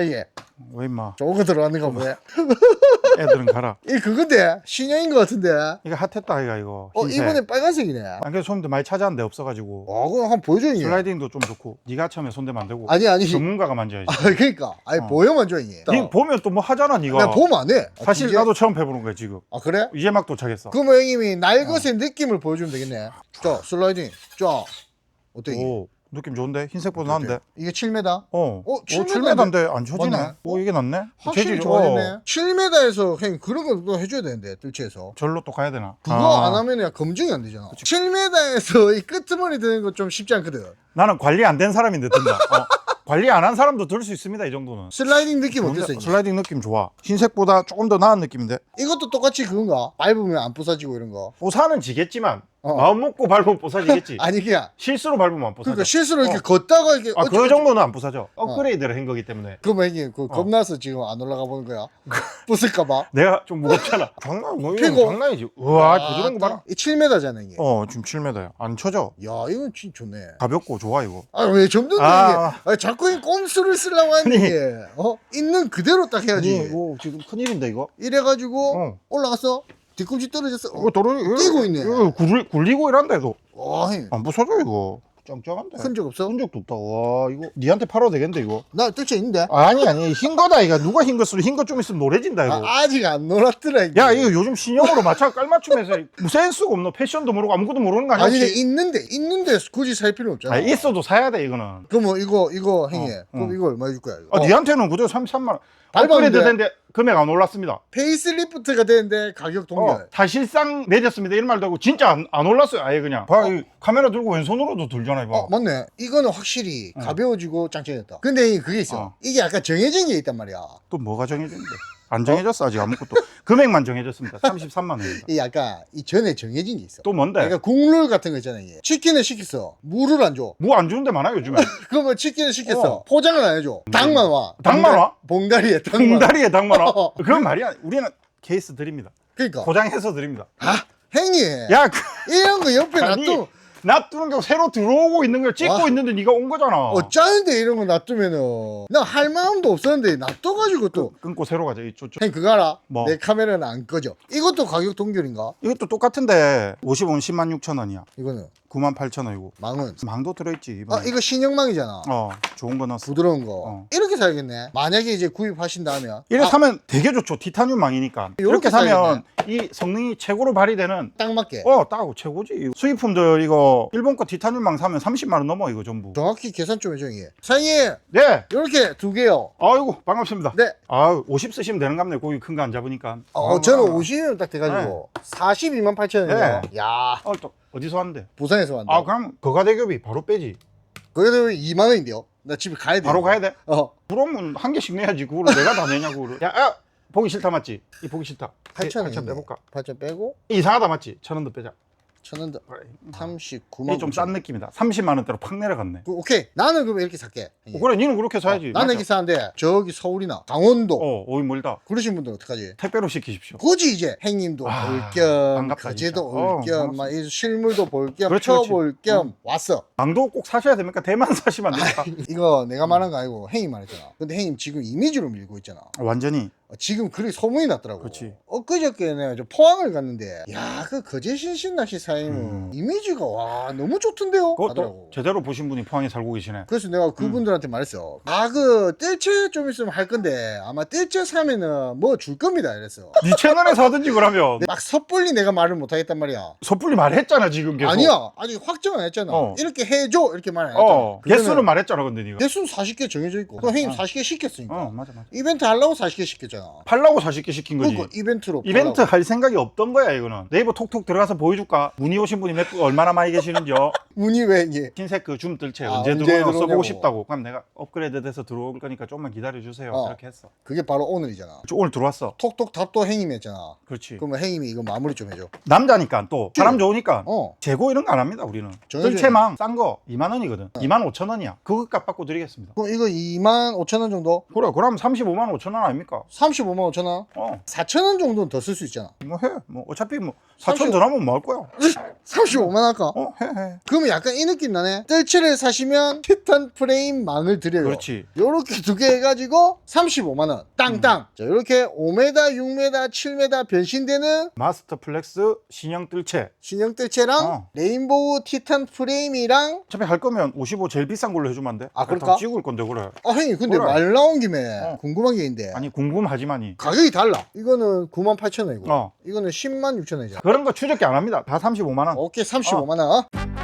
이게 왜 임마 좋은 거 들어왔는가 보네. 애들은 가라 이 그건데 신형인 것 같은데. 이거 핫했다 아이가 이거 어 흰색. 이번에 빨간색이네. 안 그래도 손님들 많이 찾아왔는데 없어가지고 어 그럼 한번 보여줘 이게. 슬라이딩도 좀 좋고 네가 처음에 손대면 안 되고 아니 아니. 전문가가 만져야지 아 그러니까 아니 어. 보여만 줘 이게. 니 보면 또 뭐 하잖아 니가 나 보면 안 해. 아, 사실 진짜? 나도 처음 해보는 거야 지금 아 그래? 이제 막 도착했어 그러면 형님이 날 것의 느낌을 보여주면 되겠네. 자 슬라이딩. 자 어때 이게? 오 느낌 좋은데 흰색보다 나은데 이게 7m? 어, 어, 7m인데 안 쳐지네 맞네. 오 이게 낫네 확실히 재질이- 좋아졌네. 어, 7m에서 형님 그런 거 해줘야 되는데 뜰채에서. 절로 또 가야 되나 그거 아, 안 하면 야 검증이 안 되잖아. 7m에서 이 끄트머리 드는 거 좀 쉽지 않거든. 나는 관리 안 된 사람인데 든다 어, 관리 안 한 사람도 들 수 있습니다 이 정도는 슬라이딩 느낌 어땠어? 이게? 슬라이딩 느낌 좋아 흰색보다 조금 더 나은 느낌인데 이것도 똑같이 그건가? 밟으면 안 부서지고 이런 거. 보사는 지겠지만 어. 마음 먹고 밟으면 보사지겠지 아니 그냥 실수로 밟으면 안 보사져 그러니까 실수로 이렇게 어. 걷다가 이렇게 아, 그 정도는 안 부사져. 업그레이드를 한 거기 때문에. 그러면 이게 그 겁나서 지금 안 올라가 보는 거야. 부술까봐. 내가 좀 무겁잖아. 장난, 뭐, 이건 피고. 장난이지. 우와, 부드러운 거 봐라. 이 7m잖아 이게. 어, 지금 7m야. 안 쳐져. 야 이건 진짜 좋네. 가볍고 좋아, 이거. 아왜 점점 아. 이게 아니, 자꾸 이 꼼수를 쓰려고 하는 아니. 게 어? 있는 그대로 딱 해야지. 아니, 이거 지금 큰일인데, 이거? 이래가지고 어. 올라갔어. 뒤꿈치 떨어졌어. 이거 도로, 뛰고 있네. 이거 굴, 굴리고 이란다, 이거. 와, 안 부서져, 이거. 짱짱한데. 큰 적 없어? 큰 적도 없다. 와, 이거. 니한테 팔아도 되겠는데, 이거? 나 뜰채 있는데. 아니, 아니. 흰 거다, 이거. 누가 흰거 쓰면 흰 거 좀 있으면 노래진다, 이거. 아, 아직 안 놀았더라 이게. 야, 이거 요즘 신형으로 맞춰 깔맞춤해서 뭐 센스가 없노? 패션도 모르고 아무것도 모르는 거 아니야? 아니 근데 혹시? 있는데 있는데 굳이 살 필요 없잖아. 아, 있어도 사야 돼, 이거는. 그럼 뭐 이거 이거 행해. 어, 그럼 어. 이거 얼마 줄 거야? 이거? 아, 어, 니한테는 그대로 33만 원. 밟았는데. 업그레이드 된데 금액 안 올랐습니다. 페이스리프트가 되는데 가격 어, 동결. 사실상 내렸습니다. 이런 말도 하고 진짜 안, 안 올랐어요. 아예 그냥. 봐, 이 카메라 들고 왼손으로도 들잖아, 이거. 어, 맞네. 이거는 확실히 어. 가벼워지고 짱짱했다. 근데 이- 그게 있어. 어. 이게 약간 정해진 게 있단 말이야. 또 뭐가 정해졌는데? 안 정해졌어, 아직 아무것도. 금액만 정해졌습니다. 33만 원입니다. 이 약간 이 전에 정해진 게 있어. 또 뭔데? 그러니까 국룰 같은 거 있잖아. 이게. 치킨을 시켰어. 물을 안 줘. 뭐 안 주는 데 많아, 요즘에. 그러면 치킨을 시켰어. 어. 포장을 안 해줘. 닭만 와. 닭만 와? 봉다리에 닭만. 와. 봉다리에 닭만 와. 어. 그런 말이 야. 우리는 케이스 드립니다. 그러니까. 포장해서 드립니다. 아, 행위. 야, 그, 이런 거 옆에 아니, 놔두. 놔두는 게 새로 들어오고 있는 걸 찍고 와. 있는데 네가 온 거잖아. 어쩌는데 이런 거 놔두면은 나 할 마음도 없었는데 놔둬가지고 또 끊고 새로 가자. 이 저, 저. 형 그거 알아? 뭐? 내 카메라는 안 꺼져 이것도 가격 동결인가? 이것도 똑같은데 50원 10만 6천 원이야. 이거는 9만 8천 원이고. 망은 망도 들어있지. 아 이번에. 이거 신형망이잖아 어, 좋은 거 넣었어. 부드러운 거 어. 이렇게 사야겠네 만약에 이제 구입하신다 하면 이래 아, 사면 되게 좋죠. 티타늄 망이니까. 요렇게 이렇게 사면 이 성능이 최고로 발휘되는 딱 맞게 어, 따고 최고지. 수입품들 이거 일본 거 티타늄 망 사면 30만 원 넘어 이거 전부. 정확히 계산 좀 해줘 형님 사장님 네. 이렇게 두 개요 아이고, 반갑습니다. 네 아, 50 쓰시면 되는 갑네. 고기 큰 거 안 잡으니까. 어, 아, 저는 아, 50원 딱 돼가지고 42만 8천 원이야 네. 야 어, 또 어디서 왔는데? 부산에서 왔는데 아, 그럼 거가대교비 바로 빼지. 거기다 2만 원인데요 나 집에 가야 돼 바로 가야 돼. 어 그러면 한 개씩 내야지. 그거를 내가 다 내냐고. 그걸. 야, 야, 보기 싫다 맞지? 이 보기 싫다. 8천 8천 빼볼까? 8천 빼고 이상하다 맞지? 천 원 더 빼자. 천원더 그래. 39만 이게 좀싼 느낌이다. 30만 원대로 팍 내려갔네. 그, 오케이 나는 그럼 이렇게 살게 어, 그래, 니는 그렇게 사야지. 나는 맞죠? 이렇게 사는데 저기 서울이나 강원도 어, 어이 멀다. 그러신 분들은 어떡하지 택배로 시키십시오. 굳이 이제 행님도 아, 볼겸 반갑다, 거제도 진짜. 어, 올겸 반갑습니다. 막이 실물도 볼겸 그렇지, 그렇지. 펴볼겸 왔어 망도 꼭 사셔야 됩니까? 대만 사시면 안 됩니까? 이거 내가 말한 거 아니고 행님 말했잖아 근데 행님 지금 이미지로 밀고 있잖아 완전히. 어, 지금 그리 소문이 났더라고 그렇지. 엊그저께 내가 저 포항을 갔는데 야 그 거제 신신 낚시 사장님은 음. 이미지가 와 너무 좋던데요 그것도 하더라고 제대로 보신 분이 포항에 살고 계시네. 그래서 내가 그분들한테 말했어. 아, 그, 뜰채 좀 있으면 할 건데, 아마 뜰채 사면은 뭐 줄 겁니다. 이랬어. 네 채널에서 하든지 그러면. 막 섣불리 내가 말을 못 하겠단 말이야. 섣불리 말했잖아, 지금 계속. 아니야. 아직 확정 안 했잖아. 어. 이렇게 해줘. 이렇게 말 안 했잖아. 어, 개수는 말했잖아, 근데 네가. 개수는 40개 정해져 있고. 그 형님 어. 40개 시켰으니까. 어, 맞아, 맞아. 이벤트 하려고 40개 시켰잖아. 팔라고 40개 시킨 거지. 그러니까 이벤트로. 이벤트 팔라고. 할 생각이 없던 거야, 이거는. 네이버 톡톡 들어가서 보여줄까? 문의 오신 분이 몇분 얼마나 많이 계시는지요? 문의 왜, 이게. 흰색 그 줌 뜰채 아, 언제 들어오냐고. 써보고 싶다고. 그럼 내가 업그레이드 돼서 들어올 거니까 좀만 기다려주세요. 어. 그렇게 했어. 그게 바로 오늘이잖아. 저 오늘 들어왔어. 톡톡 답도 행님이 했잖아. 그렇지. 그러면 행님이 이거 마무리 좀 해줘. 남자니까 또 사람 좋으니까 어. 재고 이런 거 안 합니다 우리는 정해져요. 뜰채망 싼 거 2만 원이거든 2만 5천 원이야 그거 값 받고 드리겠습니다 그럼 이거 2만 5천 원 정도? 그래 그럼 35만 5천 원 아닙니까 35만 5천 원? 어 4천 원 정도는 더 쓸 수 있잖아. 뭐 해 뭐 어차피 뭐 4천 더 나면 뭐 할 거야? 35만 할까? 어, 해, 해. 그러면 약간 이 느낌 나네. 뜰채를 사시면 티탄 프레임 망을 드려요. 그렇지. 요렇게 두 개 해가지고 35만원. 땅땅. 자, 요렇게 5m, 6m, 7m 변신되는 마스터 플렉스 신형 뜰채. 신형 뜰채랑 어. 레인보우 티탄 프레임이랑 어차피 할 거면 55 제일 비싼 걸로 해주면 안 돼? 아, 그럴까? 다 찍을 건데 그래. 아 형님 근데 그래. 말 나온 김에 어. 궁금한 게 있는데 아니 궁금하지만이. 가격이 달라. 이거는 98,000원이고 어. 이거는 106,000원이잖아. 그런 거 추적기 안 합니다. 다 35만 원. 오케이 35만 원.